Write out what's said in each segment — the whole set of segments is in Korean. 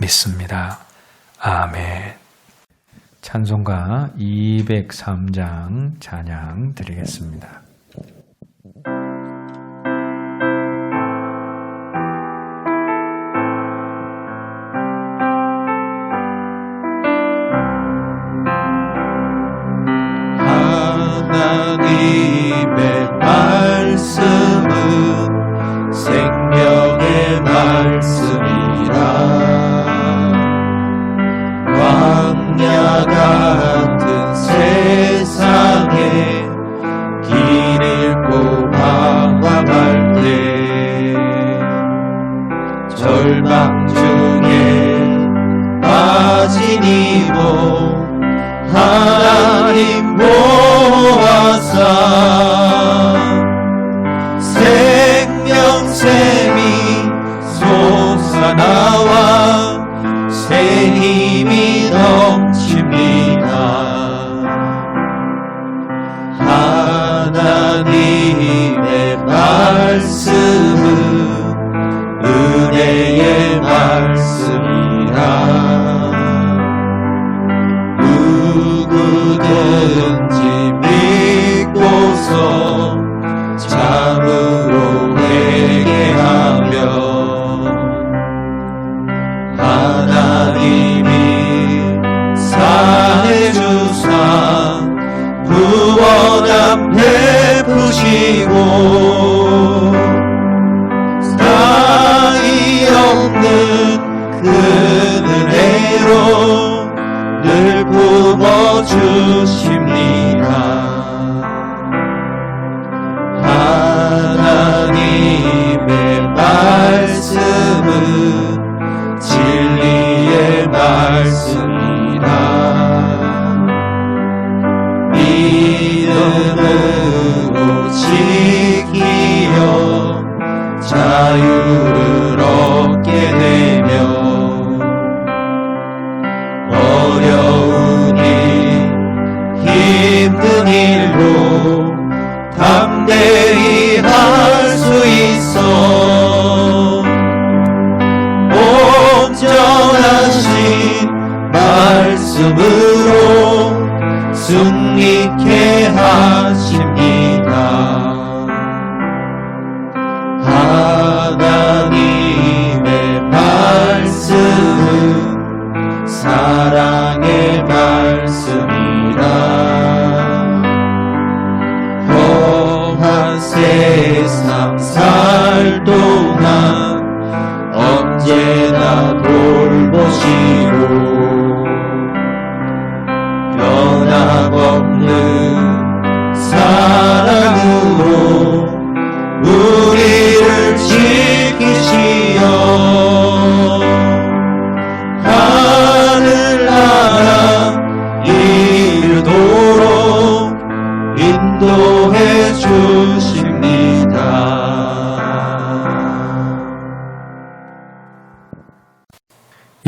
믿습니다. 아멘. 찬송가 203장 찬양 드리겠습니다. hearts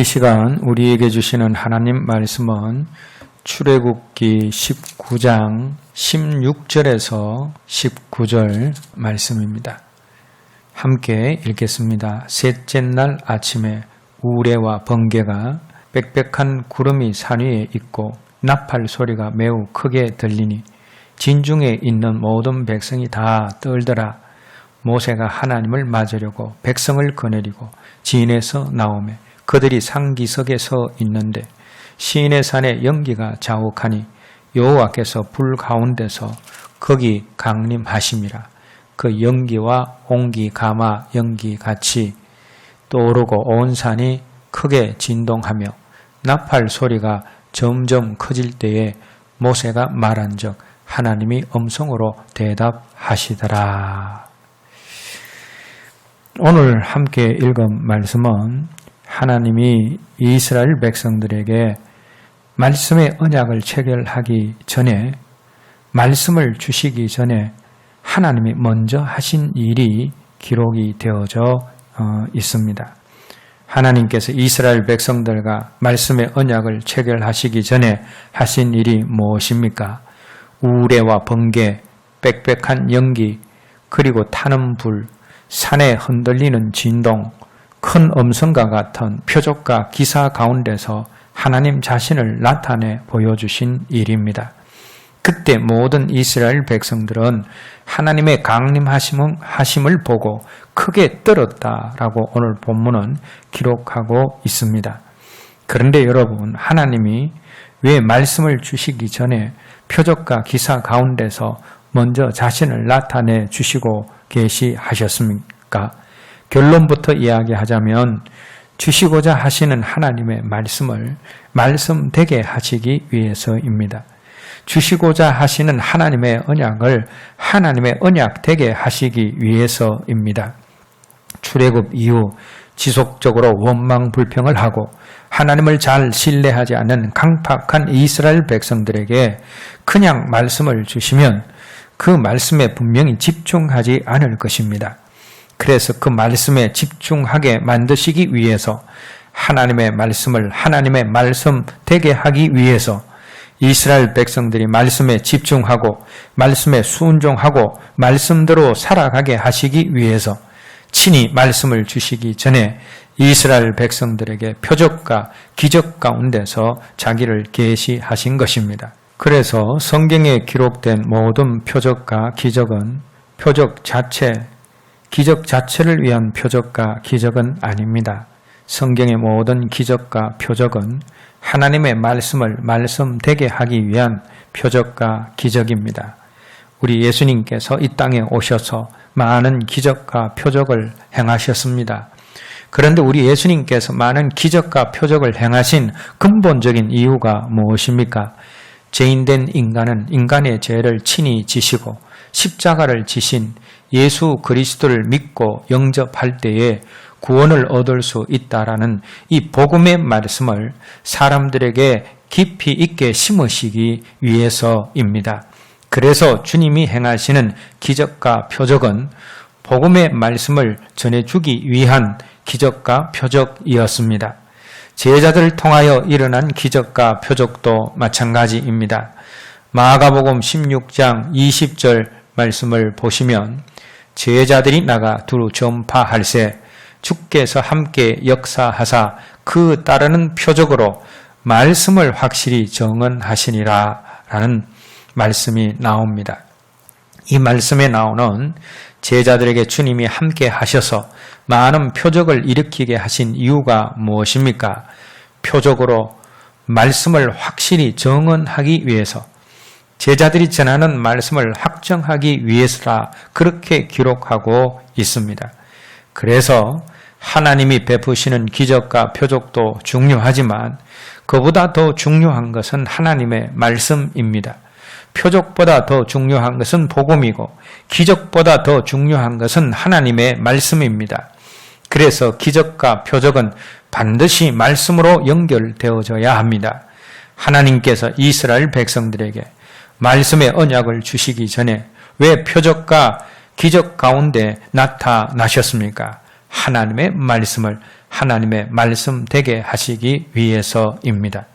이 시간 우리에게 주시는 하나님 말씀은 출애굽기 19장 16절에서 19절 말씀입니다. 함께 읽겠습니다. 셋째 날 아침에 우레와 번개가 빽빽한 구름이 산 위에 있고 나팔 소리가 매우 크게 들리니 진중에 있는 모든 백성이 다 떨더라. 모세가 하나님을 맞으려고 백성을 거느리고 진에서 나오매 그들이 상기석에 서 있는데 시인의 산에 연기가 자욱하니 여호와께서 불 가운데서 거기 강림하심이라 그 연기와 온기 가마 연기 같이 떠오르고 온 산이 크게 진동하며 나팔 소리가 점점 커질 때에 모세가 말한 적 하나님이 음성으로 대답하시더라. 오늘 함께 읽은 말씀은 하나님이 이스라엘 백성들에게 말씀의 언약을 체결하기 전에 말씀을 주시기 전에 하나님이 먼저 하신 일이 기록이 되어져 어, 있습니다. 하나님께서 이스라엘 백성들과 말씀의 언약을 체결하시기 전에 하신 일이 무엇입니까? 우레와 번개, 빽빽한 연기, 그리고 타는 불, 산에 흔들리는 진동, 큰 음성과 같은 표적과 기사 가운데서 하나님 자신을 나타내 보여주신 일입니다. 그때 모든 이스라엘 백성들은 하나님의 강림하심을 보고 크게 떨었다라고 오늘 본문은 기록하고 있습니다. 그런데 여러분, 하나님이 왜 말씀을 주시기 전에 표적과 기사 가운데서 먼저 자신을 나타내 주시고 계시하셨습니까? 결론부터 이야기하자면 주시고자 하시는 하나님의 말씀을 말씀되게 하시기 위해서입니다. 주시고자 하시는 하나님의 언약을 하나님의 언약 되게 하시기 위해서입니다. 출애굽 이후 지속적으로 원망 불평을 하고 하나님을 잘 신뢰하지 않는 강팍한 이스라엘 백성들에게 그냥 말씀을 주시면 그 말씀에 분명히 집중하지 않을 것입니다. 그래서 그 말씀에 집중하게 만드시기 위해서 하나님의 말씀을 하나님의 말씀 되게 하기 위해서 이스라엘 백성들이 말씀에 집중하고 말씀에 순종하고 말씀대로 살아가게 하시기 위해서 친히 말씀을 주시기 전에 이스라엘 백성들에게 표적과 기적 가운데서 자기를 계시하신 것입니다. 그래서 성경에 기록된 모든 표적과 기적은 표적 자체, 기적 자체를 위한 표적과 기적은 아닙니다. 성경의 모든 기적과 표적은 하나님의 말씀을 말씀되게 하기 위한 표적과 기적입니다. 우리 예수님께서 이 땅에 오셔서 많은 기적과 표적을 행하셨습니다. 그런데 우리 예수님께서 많은 기적과 표적을 행하신 근본적인 이유가 무엇입니까? 죄인된 인간은 인간의 죄를 친히 지시고 십자가를 지신 예수 그리스도를 믿고 영접할 때에 구원을 얻을 수 있다라는 이 복음의 말씀을 사람들에게 깊이 있게 심으시기 위해서입니다. 그래서 주님이 행하시는 기적과 표적은 복음의 말씀을 전해주기 위한 기적과 표적이었습니다. 제자들을 통하여 일어난 기적과 표적도 마찬가지입니다. 마가복음 16장 20절 말씀을 보시면 제자들이 나가 두루 전파할세 주께서 함께 역사하사 그 따르는 표적으로 말씀을 확실히 정언하시니라 라는 말씀이 나옵니다. 이 말씀에 나오는 제자들에게 주님이 함께 하셔서 많은 표적을 일으키게 하신 이유가 무엇입니까? 표적으로 말씀을 확실히 정언하기 위해서 제자들이 전하는 말씀을 확정하기 위해서라 그렇게 기록하고 있습니다. 그래서 하나님이 베푸시는 기적과 표적도 중요하지만 그보다 더 중요한 것은 하나님의 말씀입니다. 표적보다 더 중요한 것은 복음이고 기적보다 더 중요한 것은 하나님의 말씀입니다. 그래서 기적과 표적은 반드시 말씀으로 연결되어져야 합니다. 하나님께서 이스라엘 백성들에게 말씀의 언약을 주시기 전에 왜 표적과 기적 가운데 나타나셨습니까? 하나님의 말씀을 하나님의 말씀 되게 하시기 위해서입니다.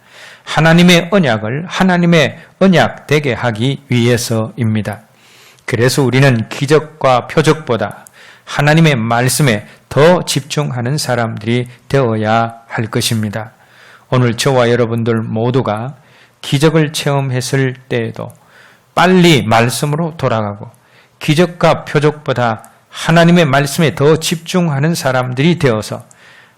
하나님의 언약을 하나님의 언약 되게 하기 위해서입니다. 그래서 우리는 기적과 표적보다 하나님의 말씀에 더 집중하는 사람들이 되어야 할 것입니다. 오늘 저와 여러분들 모두가 기적을 체험했을 때에도 빨리 말씀으로 돌아가고 기적과 표적보다 하나님의 말씀에 더 집중하는 사람들이 되어서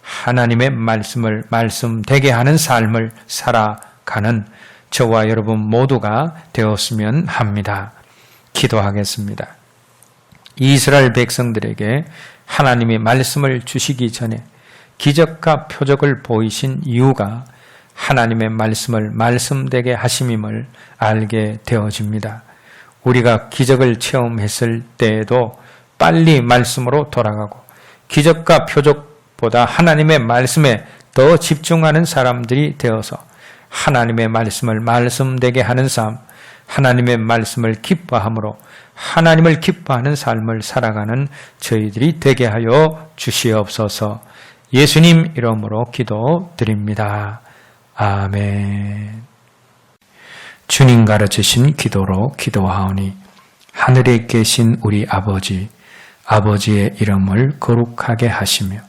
하나님의 말씀을 말씀되게 하는 삶을 살아가는 저와 여러분 모두가 되었으면 합니다. 기도하겠습니다. 이스라엘 백성들에게 하나님의 말씀을 주시기 전에 기적과 표적을 보이신 이유가 하나님의 말씀을 말씀되게 하심임을 알게 되어집니다. 우리가 기적을 체험했을 때에도 빨리 말씀으로 돌아가고 기적과 표적 보다 하나님의 말씀에 더 집중하는 사람들이 되어서 하나님의 말씀을 말씀되게 하는 삶, 하나님의 말씀을 기뻐함으로 하나님을 기뻐하는 삶을 살아가는 저희들이 되게 하여 주시옵소서 예수님 이름으로 기도드립니다. 아멘. 주님 가르치신 기도로 기도하오니 하늘에 계신 우리 아버지, 아버지의 이름을 거룩하게 하시며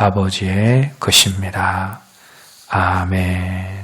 아버지의 것입니다. 아멘.